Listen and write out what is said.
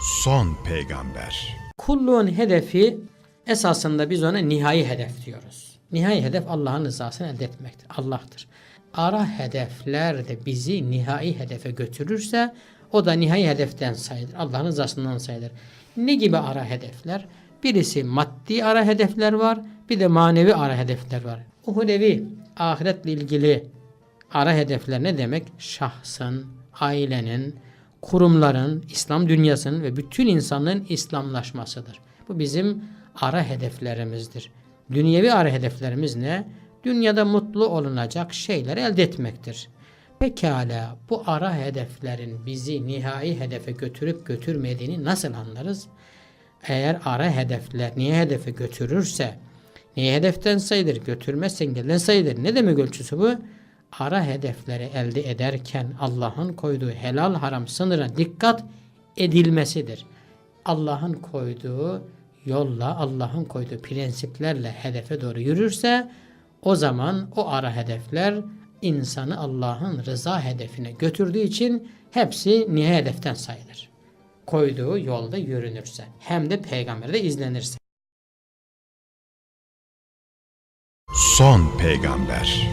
Son peygamber. Kulluğun hedefi esasında biz ona nihai hedef diyoruz. Nihai hedef Allah'ın rızasını elde etmektir. Allah'tır. Ara hedefler de bizi nihai hedefe götürürse o da nihai hedeften sayılır. Allah'ın rızasından sayılır. Ne gibi ara hedefler? Birisi maddi ara hedefler var, bir de manevi ara hedefler var. Uhulevi, ahiretle ilgili ara hedefler ne demek? Şahsın, ailenin, kurumların, İslam dünyasının ve bütün insanlığın İslamlaşmasıdır. Bu bizim ara hedeflerimizdir. Dünyevi ara hedeflerimiz ne? Dünyada mutlu olunacak şeyleri elde etmektir. Pekala bu ara hedeflerin bizi nihai hedefe götürüp götürmediğini nasıl anlarız? Eğer ara hedefler niye hedefe götürürse, niye hedeften sayılır, götürmezse engelden sayılır. Ne demek ölçüsü bu? Ara hedefleri elde ederken Allah'ın koyduğu helal haram sınıra dikkat edilmesidir. Allah'ın koyduğu yolla, Allah'ın koyduğu prensiplerle hedefe doğru yürürse o zaman o ara hedefler insanı Allah'ın rıza hedefine götürdüğü için hepsi niye hedeften sayılır. Koyduğu yolda yürünürse hem de peygamberde izlenirse. Son peygamber.